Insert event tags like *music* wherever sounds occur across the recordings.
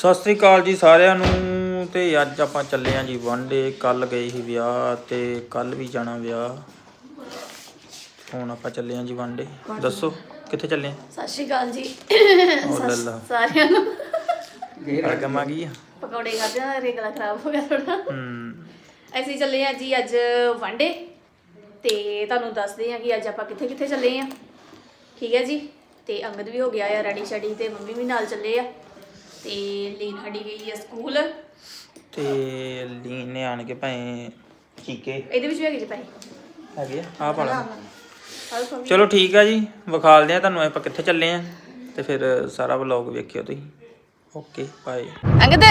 ਸਤਿ ਸ੍ਰੀ ਅਕਾਲ ਜੀ ਸਾਰਿਆਂ ਨੂੰ ਤੇ ਅੱਜ ਆਪਾਂ ਚੱਲੇ ਆਂ ਜੀ ਵਾਂਡੇ ਕੱਲ ਗਏ ਸੀ ਵਿਆਹ ਤੇ ਕੱਲ ਵੀ ਜਾਣਾ ਵਿਆਹ। ਹੁਣ ਆਪਾਂ ਚੱਲੇ ਆਂ ਜੀ ਵਾਂਡੇ ਦੱਸੋ ਕਿੱਥੇ ਚੱਲੇ ਆਂ? ਸਤਿ ਸ਼੍ਰੀ ਅਕਾਲ ਜੀ। ਲੱਲਾ ਸਾਰਿਆਂ ਨੂੰ। ਰਕਮ ਆ। ਗਈ ਆ। ਪਕੌੜੇ ਖਾਦੇ ਨਾ ਰੇਗਲਾ ਖਰਾਬ ਹੋ ਗਿਆ ਥੋੜਾ ਹੂੰ। ਅਸੀਂ ਚੱਲੇ ਆ ਜੀ ਅੱਜ ਵਾਂਡੇ ਤੇ ਤੁਹਾਨੂੰ ਦੱਸਦੇ ਆ ਕਿ ਅੱਜ ਆਪਾਂ ਕਿੱਥੇ ਕਿੱਥੇ ਚੱਲੇ ਆ। ਠੀਕ ਹੈ ਜੀ? ਤੇ ਅੰਗਦ ਵੀ ਹੋ ਗਿਆ ਆ ਰੈਡੀ ਸ਼ੈਡੀ ਤੇ ਮੰਮੀ ਵੀ ਨਾਲ ਚੱਲੇ ਆ। ਤੇ ਲੀਨ ਸਾਡੀ ਗਈ ਆ ਸਕੂਲ। ਤੇ ਲੀਨ ਨੇ ਆਣ ਕੇ ਭਾਵੇਂ ਚੀਕੇ ਇਹਦੇ ਵਿੱਚ ਵੀ ਹੈਗੇ ਜੀ ਪੈਸੇ? ਹੈਗੇ ਆ ਆਹ ਪਾ ਆਹ ਦੇਖੋ। ਚਲੋ ਠੀਕ ਆ ਜੀ ਵਿਖਾਲਦੇ ਆ ਤੁਹਾਨੂੰ ਆਪਾਂ ਕਿੱਥੇ ਚੱਲੇ ਆ। ਤੇ ਫਿਰ ਸਾਰਾ ਵਲੌਗ ਵੇਖਿਓ ਤੁਸੀਂ। Okay bye. ਅੰਗਦ!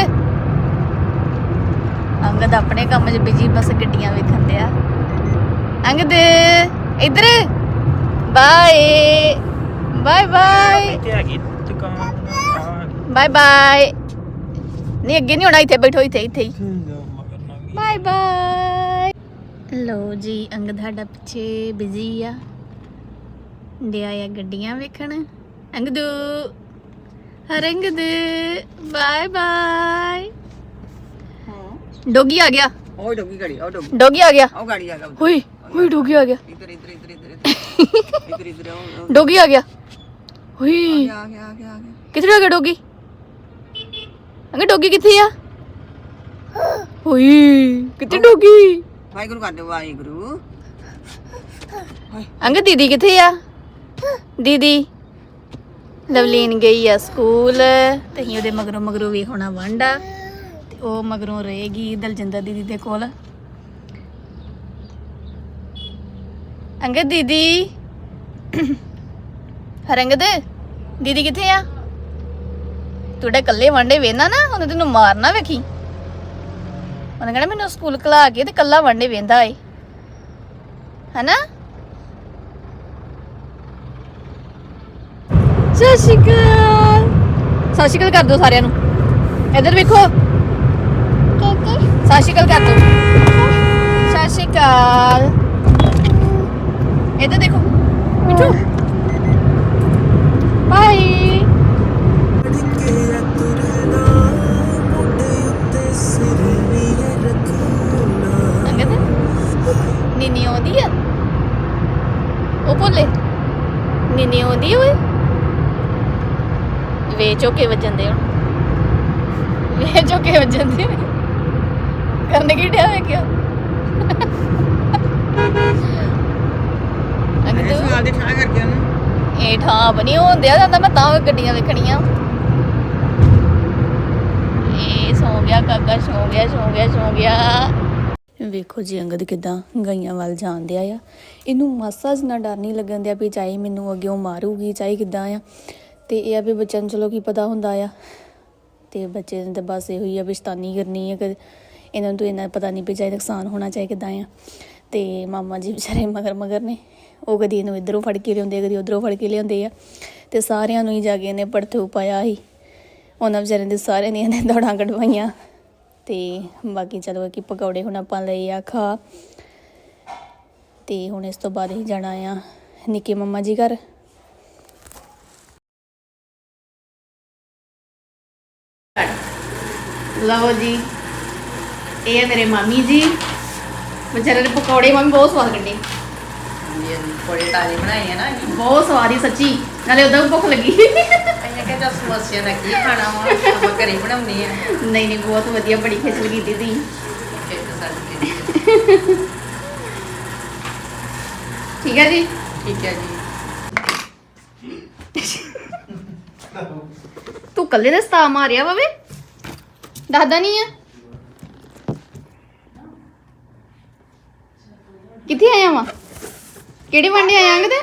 ਅੰਗਦ ਆਪਣੇ ਕੰਮ 'ਚ ਬਿਜ਼ੀ ਬਸ ਗੱਡੀਆਂ ਵੇਖਣ ਤੇ ਆ ਅੰਗਦ ਇੱਧਰ। ਬਾਏ। Bye bye. ਇੱਥੇ ਹੈਗੀ ਦੁਕਾਨ ਬਾਏ ਬਾਏ ਨਹੀਂ ਅੱਗੇ ਨਹੀਂ ਹੋਣਾ ਇੱਥੇ ਬੈਠੋ ਇੱਥੇ ਇੱਥੇ ਹੀ। ਬਾਏ ਬਾਏ ਲੋ ਜੀ ਅੰਗਦ ਸਾਡਾ ਪਿੱਛੇ ਬਿਜ਼ੀ ਆ। ਡਿਆ ਆ ਗੱਡੀਆਂ ਵੇਖਣ। ਅੰਗਦ। ਹਰੰਗਦ ਬਾਏ ਬਾਏ ਡੋਗੀ ਆ ਗਿਆ। ਉਹ ਡੋਗੀ ਗਾੜੀ ਉਹ ਡੋਗੀ। ਡੋਗੀ ਆ ਗਿਆ। ਉਹ ਗਾੜੀ ਆ ਗਿਆ। ਹੋਈ ਹੋਈ ਡੋਗੀ ਆ ਗਿਆ। ਇਧਰ ਇਧਰ ਇਧਰ ਇਧਰ ਇਧਰ। *laughs* ਇਧਰ ਡੋਗੀ ਆ ਗਿਆ। ਹੋਈ ਆ ਗਿਆ ਆ ਗਿਆ ਆ ਗਿਆ। ਕਿੱਥੇ ਆ ਗਿਆ ਡੋਗੀ? ਅੰਗੇ ਡੋਗੀ ਕਿੱਥੇ ਆ? ਹੋਈ ਕਿੱਥੇ ਡੋਗੀ? ਵਾਹਿਗੁਰੂ ਕਰ ਦਿਓ ਵਾਹਿਗੁਰੂ। ਅੰਗੇ ਦੀਦੀ ਕਿੱਥੇ ਆ? ਦੀਦੀ ਲਵਲੀਨ ਗਈ ਆ ਸਕੂਲ ਤੇ ਅਸੀਂ ਉਹਦੇ ਮਗਰੋਂ ਮਗਰੋਂ ਵੀ ਹੋਣਾ ਵਾਂਡਾ ਤੇ ਉਹ ਮਗਰੋਂ ਰਹੇਗੀ ਦਲਜਿੰਦਰ ਦੀਦੀ ਦੇ ਕੋਲ। ਅੰਗੇ ਦੀਦੀ ਹਰੰਗਦ ਦੀਦੀ ਕਿੱਥੇ ਆ? ਤੁਹਾਡੇ ਕੱਲੇ ਵਾਂਡੇ ਵੇਨਾ ਨਾ, ਉਹਨੇ ਤੈਨੂੰ ਮਾਰਨਾ ਵੇਖੀ। ਉਹਨੇ ਕਹਿਣਾ ਮੈਨੂੰ ਸਕੂਲ ਕਲਾ ਕੇ ਤੇ ਕੱਲਾ ਵਾਂਡੇ ਵੇਂਦਾ ਏ। ਹਨਾ? ਸਤਿ ਸ਼੍ਰੀ ਅਕਾਲ। ਸਤਿ ਸ਼੍ਰੀ ਅਕਾਲ ਕਰ ਦਿਓ ਸਾਰਿਆਂ ਨੂੰ। ਇੱਧਰ ਵੇਖੋ। ਸਤਿ ਸ਼੍ਰੀ ਅਕਾਲ ਕਰ ਦਿਓ ਸਤਿ ਸ਼੍ਰੀ ਅਕਾਲ। ਇੱਧਰ ਦੇਖੋ। ਮਿੱਠੂ ਨੀਨੀ ਆਉਂਦੀ ਓਏ? ਵੇਚੋ ਕੇ ਵੱਜਣ ਦੇ ਹੁਣ। ਵੇਚੋ ਕੇ ਵੱਜਣ ਦੇ। ਕਰਨ ਕੀ ਡਿਆ ਵੇ ਕਿਉਂ ਅੰਗਦ ਇਸ ਨਾਲ ਦੇ ਠਾ ਕਰਕੇ ਉਹਨੂੰ ਇਹ ਠਾਂ ਬਣੀ ਹੁੰਦਿਆ ਜਾਂਦਾ ਮੈਂ ਤਾਂ ਗੱਡੀਆਂ ਵੇਖਣੀਆਂ। ਇਹ ਸੌ ਗਿਆ ਕਾਕਾ ਸੌ ਗਿਆ ਸੌ ਗਿਆ ਸੌ ਗਿਆ। ਵੇਖੋ ਜੀ ਅੰਗਦ ਕਿਦਾਂ ਗਈਆਂ ਵੱਲ ਜਾਂਦੇ ਆ। ਇਹਨੂੰ ਮਾਸਾ ਜਿੰਨਾ ਡਰ ਨਹੀਂ ਲੱਗਣ ਦਿਆ ਵੀ ਚਾਹੇ ਮੈਨੂੰ ਅੱਗੇ ਉਹ ਮਾਰੂਗੀ, ਚਾਹੇ ਕਿਦਾਂ ਆ। ਤੇ ਇਹ ਆ ਵੀ ਬੱਚਿਆਂ ਨੂੰ ਚਲੋ ਕੀ ਪਤਾ ਹੁੰਦਾ ਆ। ਤੇ ਬੱਚੇ ਨੇ ਤਾਂ ਬਸ ਇਹੋ ਹੀ ਆ ਵੀ ਸ਼ੈਤਾਨੀ ਕਰਨੀ ਆ ਕਿ ਇਹਨਾਂ ਨੂੰ ਤਾਂ ਇਹਨਾਂ ਪਤਾ ਨਹੀਂ ਵੀ ਚਾਹੇ ਨੁਕਸਾਨ ਹੋਣਾ, ਚਾਹੇ ਕਿਦਾਂ ਆ। ਤੇ ਮਾਮਾ ਜੀ ਵਿਚਾਰੇ ਮਗਰ ਮਗਰ ਨੇ। ਉਹ ਕਦੀ ਇਹਨੂੰ ਇਧਰੋਂ ਫੜ ਕੇ ਲਿਆਉਂਦੇ, ਕਦੀ ਉਧਰੋਂ ਫੜ ਕੇ ਲਿਆਉਂਦੇ ਆ। ਤੇ ਸਾਰਿਆਂ ਨੂੰ ਹੀ ਜਾ ਕੇ ਇਹਨੇ ਪੜਥੂ ਪਾਇਆ ਸੀ। ਉਹਨਾਂ ਵਿਚਾਰਿਆਂ ਦੇ ਸਾਰਿਆਂ ਦੀਆਂ ਨੇ ਦੌੜਾਂ ਕਢਵਾਈਆਂ। ਤੇ ਬਾਕੀ ਚਲੋ ਕਿ ਪਕੌੜੇ ਹੁਣ ਆਪਾਂ ਲਏ ਆ ਖਾ। ਤੇ ਹੁਣ ਇਸ ਤੋਂ ਬਾਅਦ ਹੀ ਜਾਣਾ ਆ ਨਿੱਕੇ ਮੰਮਾ ਜੀ ਘਰ। ਲਓ ਜੀ ਇਹ ਹੈ ਮੇਰੇ ਮਾਮੀ ਜੀ। ਵਿਚਾਰੇ ਦੇ ਪਕੌੜੇ ਮੰਮੀ ਬਹੁਤ ਸਵਾਦ ਕੱਢੇ। ਇਹ ਬੜੇ ਤਾਜ਼ੇ ਬਣਾਏ ਆ ਨਾ ਬਹੁਤ ਸਵਾਦ ਹੀ ਸੱਚੀ ਨਾਲੇ ਉਦੋਂ ਵੀ ਭੁੱਖ ਲੱਗੀ। ਕਿਹਾ ਜਦ ਸਮੋਸਿਆਂ ਦਾ ਕੀ ਖਾਣਾ ਵਾ ਆਪਾਂ ਘਰੇ ਬਣਾਉਣੀ ਆ। ਨਹੀਂ ਨਹੀਂ ਬਹੁਤ ਵਧੀਆ ਬੜੀ ਖੇਚਲ ਕੀਤੀ ਤੀ ਇੱਕ ਸਾਡੇ ਠੀਕ ਹੈ ਜੀ? ਠੀਕ ਹੈ ਜੀ। ਤੂੰ ਕੱਲੇ ਦਾ ਸਤਾ ਮਾਰਿਆ ਵਾ ਵੇ? ਦੱਸਦਾ ਨਹੀਂ ਆ। ਕਿੱਥੇ ਆਇਆ ਵਾ? ਕਿਹੜੇ ਵੰਡੇ ਆਇਆ ਅੰਗਦ?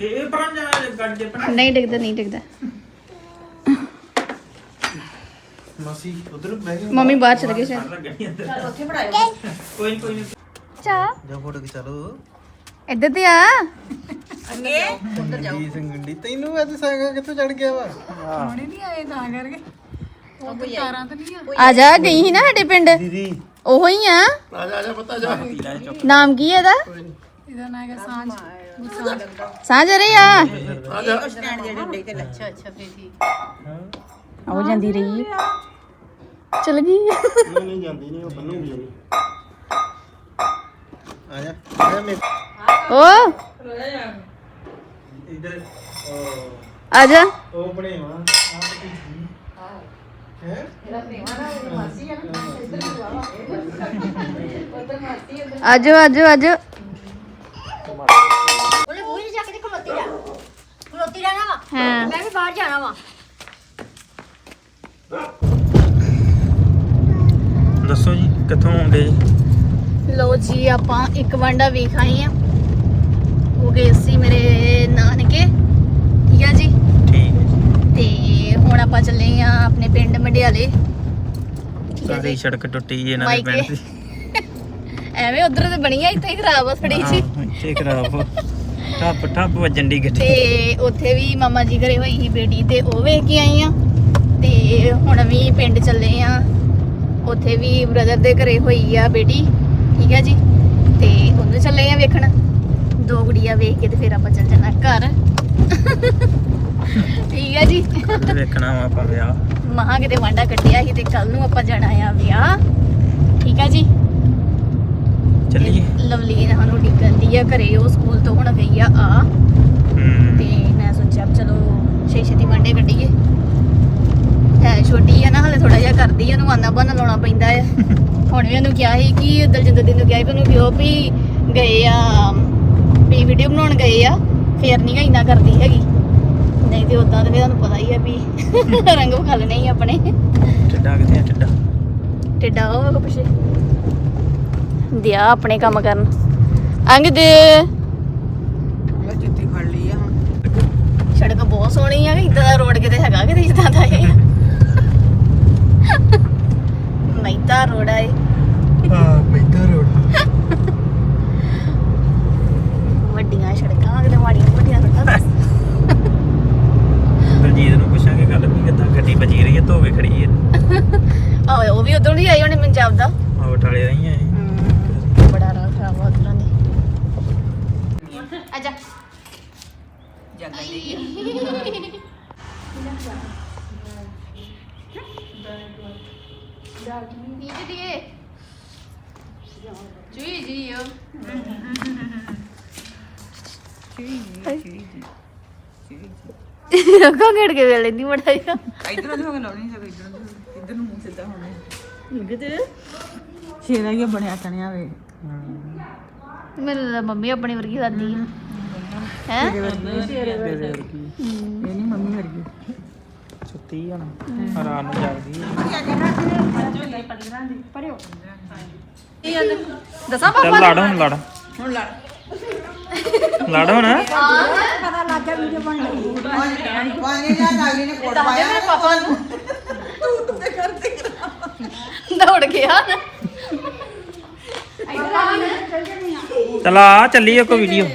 ਇਹ ਪਰਾਂ ਜਾ ਗੱਡੇ ਪਰਾਂ। ਨਹੀਂ ਡਿੱਗਦਾ ਨਹੀਂ ਡਿੱਗਦਾ। ਮਾਸੀ ਉਧਰ ਬਹਿ ਗਏ ਮੰਮੀ ਬਾਹਰ ਚਲੇ ਗਏ ਸ਼ਾਇਦ। ਚਲ ਉੱਥੇ ਬਣਾਇਓ। ਕੋਈ ਨਹੀਂ ਕੋਈ ਨਹੀਂ ਚਾ। ਜਾ ਫੋਟੋ ਖਿਚਾ ਲਓ। ਇੱਧਰ ਤੇ ਆ। ਅੱਗੇ। ਉੱਧਰ ਜਾਓ। ਜੀ ਸੰਗੰਡੀ ਤੈਨੂੰ ਅੱਜ ਸਾਗਾ ਕਿੱਥੋਂ ਚੜ ਗਿਆ ਵਾ? ਆ। ਜਾ ਗਈ ਸੀ ਨਾ ਸਾਡੇ ਪਿੰਡ। ਦੀਦੀ। ਉਹੋ ਹੀ ਆ। ਆ ਜਾ ਆ ਜਾ ਪਤਾ ਜਾ। ਨਾਮ ਕੀ ਹੈ ਇਹਦਾ? ਸਾਂਝ। ਰਹੀ ਆ? ਸਟੈਂਡ ਜਿਹੜੇ ਡੇ ਤੇ ਅੱਛਾ ਅੱਛਾ ਫੇਰ ਠੀਕ। ਆਉ ਜਾਂਦੀ ਰਹੀ? ਚਲ ਗਈ। ਨਹੀਂ ਜਾਂਦੀ ਨਹੀਂ ਉਹ ਆ ਜਾ। ਆ ਜਾ ਮੇਰੇ ਓ। ਇਧਰ ਆ ਜਾ। ਉਹ ਬਣੇਵਾ ਹੈ। ਆਜੋ ਆਜੋ ਆਜੋ। ਉਹਨੇ ਬੂਹੇ ਜਾ ਕੇ ਤੇ ਖਲੋਤੀ ਰਹਿ ਖਲੋਤੀ ਰਹਿਣਾ ਵਾ ਹਾਂ। ਮੈਂ ਵੀ ਬਾਹਰ ਜਾਣਾ ਵਾ। ਦੱਸੋ ਜੀ ਕਿੱਥੋਂ ਆਉਂਦੇ ਜੀ? ਲੋ ਜੀ ਆਪਾਂ ਇੱਕ ਵਾਂਡਾ ਵੇਖ ਆਏ ਆ। ਉਹ ਗਏ ਸੀ ਮੇਰੇ ਨਾਨਕੇ। ਠੀਕ ਆ ਜੀ? ਠੀਕ ਹੈ ਜੀ। ਤੇ ਹੁਣ ਆਪਾਂ ਚੱਲੇ ਆ ਆਪਣੇ ਪਿੰਡ ਮੰਡਿਆਲੇ। ਠੀਕ ਆ ਜੀ। ਸੜਕ ਟੁੱਟੀ ਜੀ ਇਹਨਾਂ ਦੇ ਮਾਈਕੇ। ਪਿੰਡ ਦੀ। ਐਵੇਂ ਉਧਰ ਤੇ ਬਣੀ ਆ ਇੱਥੇ ਹੀ ਖਰਾਬ ਆ ਥੋੜੀ ਜੀ ਹਾਂ, ਇੱਥੇ ਖਰਾਬ ਠੱਪ ਠੱਪ ਵੱਜਣ ਦੀ ਗੱਡੀ। ਤੇ ਉੱਥੇ ਵੀ ਮਾਮਾ ਜੀ ਘਰੇ ਹੋਈ ਸੀ ਬੇਟੀ ਤੇ ਉਹ ਵੇਖ ਕੇ ਆਈ ਆ। ਤੇ ਹੁਣ ਵੀ ਪਿੰਡ ਚੱਲੇ ਆ। ਉੱਥੇ ਵੀ ਬ੍ਰਦਰ ਦੇ ਘਰੇ ਹੋਈ ਆ ਬੇਟੀ ਠੀਕ ਹੈ ਜੀ? ਤੇ ਉਹਨੂੰ ਚੱਲੇ ਆ ਵੇਖਣ। ਦੋ ਗੁੜੀਆਂ ਵੇਖ ਕੇ ਤੇ ਫਿਰ ਆਪਾਂ ਚੱਲ ਜਾਣਾ ਘਰ। ਠੀਕ ਹੈ ਜੀ? ਵੇਖਣਾ ਵਾ ਆਪਾਂ ਵਿਆਹ। ਮਹਾ ਕਿਤੇ ਵਾਂਡਾ ਕੱਟਿਆ ਸੀ ਤੇ ਕੱਲ ਨੂੰ ਆਪਾਂ ਜਾਣਾ ਆ ਵਿਆਹ। ਠੀਕ ਹੈ ਜੀ? ਚੱਲੀਏ। ਲਵਲੀ ਨੇ ਸਾਨੂੰ ਡਿੱਗਣ ਆ ਘਰੇ ਉਹ ਸਕੂਲ ਤੋਂ ਹੁਣ ਗਈ ਆ ਆ। ਤੇ ਮੈਂ ਸੋਚਿਆ ਚਲੋ ਛੇ ਛੇਤੀ ਮੰਡੇ ਕੱਢੀਏ। ਹੈ ਛੋਟੀ ਆ ਨਾ ਹਲੇ ਥੋੜਾ ਜਿਹਾ ਕਰਦੀ ਆ ਉਹਨੂੰ ਆਨਾ ਬਹਾਨਾ ਲਾਉਣਾ ਪੈਂਦਾ ਆ। *laughs* ਹੁਣ ਵੀ ਉਹਨੂੰ ਕਿਹਾ ਸੀ ਕਿ ਦਲਜਿੰਦਰ ਦੀ ਨੂੰ ਕਿਹਾ ਵੀ ਉਹਨੂੰ ਕਿਹਾ ਵੀ ਗਏ ਆ ਵੀ ਵੀਡੀਓ ਬਣਾਉਣ ਗਏ ਆ ਫੇਰ ਨਹੀਂ ਇੰਨਾ ਕਰਦੀ ਹੈਗੀ। ਨਹੀਂ ਤੇ ਉਦਾਂ ਤੇ ਤੁਹਾਨੂੰ ਪਤਾ ਹੀ ਆ ਵੀ *laughs* ਰੰਗ ਵਿਖਾ ਲੈਣੇ ਹੀ ਆਪਣੇ। ਟਿੱਡਾ ਕਿੱਥੇ ਆ ਟਿੱਡਾ? ਟਿੱਡਾ ਉਹ ਪਿੱਛੇ। ਦਿਆ ਆਪਣੇ ਕੰਮ ਕਰਨ। ਅੰਗ ਦੇ। ਮੈਂ ਜੁੱਤੀ ਫੜ ਲਈ ਆ। ਹੁਣ ਸੜਕ ਬਹੁਤ ਸੋਹਣੀ ਆ ਇਦਾਂ ਦਾ ਰੋਡ ਕਿਤੇ ਹੈਗਾ ਕਿਤੇ ਇਦਾਂ ਦਾ ਇਹ? ਮਹਿਤਾ ਰੋਡ ਆ ਇਹ। ਹਾਂ ਮੈਦਾਂ ਰੋਡ। ਵੱਡੀਆਂ ਸੜਕਾਂ ਕਿਤੇ ਮਾੜੀਆਂ ਮੋਟੀਆਂ ਸੜਕਾਂ। ਦਲਜੀਤ ਨੂੰ ਪੁੱਛਾਂਗੇ ਗੱਲ ਵੀ ਕਿੱਦਾਂ ਗੱਡੀ ਬਜੀ ਰਹੀ ਹੈ ਧੋਵੇ ਖੜੀ ਹੈ ਆਹ ਉਹ ਵੀ ਉਧਰੋਂ ਹੀ ਆਈ ਹੋਣੀ ਪੰਜਾਬ ਦਾ ਆ ਬਟਾਲੇ ਰਹੀ ਹੈ ਬੜਾ ਰਾਹ ਖਰਾਬ ਆ ਉਧਰੋਂ ਦੀ ਆਜਾ ਨੀਚੇ ਦੀਏ ਜੂਈ ਜੀਓ। ਅੱਖਾਂ ਘੜ ਕੇ ਵੇਲੇ ਨਹੀਂ ਮੜਾਇਆ ਇਧਰੋਂ ਦੀ ਹੋ ਕੇ ਲਾਉਣੀ ਸਭ ਇਧਰੋਂ ਇਧਰ ਨੂੰ ਮੂੰਹ ਸਿੱਧਾ ਹੋਣਾ। ਕਿਤੇ ਸ਼ੇਰਾ ਹੀ ਬਣਿਆ ਤਣਿਆ ਵੇ। ਮੈਨੂੰ ਤਾਂ ਮੰਮੀ ਆਪਣੀ ਵਰਗੀ ਲੱਗਦੀ ਹੈ ਹੈ? ਇਹ ਨਹੀਂ ਮੰਮੀ ਵਰਗੀ ਸੁੱਤੀ ਹੁਣ। ਰਾਤ ਨੂੰ ਜਾਗਦੀ ਦੱਸਾਂ ਚੱਲ ਲੜ ਹੁਣ ਲੜ। ਹੁਣ ਲੜ। ਲੜ ਹੁਣ। ਪਾਣੀ ਜਾਂ ਨਾਲੀ ਨੇ ਕੋਟ ਪਾਇਆ। ਮੇਰੇ ਪਾਪਾ ਨੂੰ। ਦੌੜ ਗਿਆ। ਚਲ ਆ। ਚੱਲੀਏ ਕੋਈ ਵੀਡੀਓ।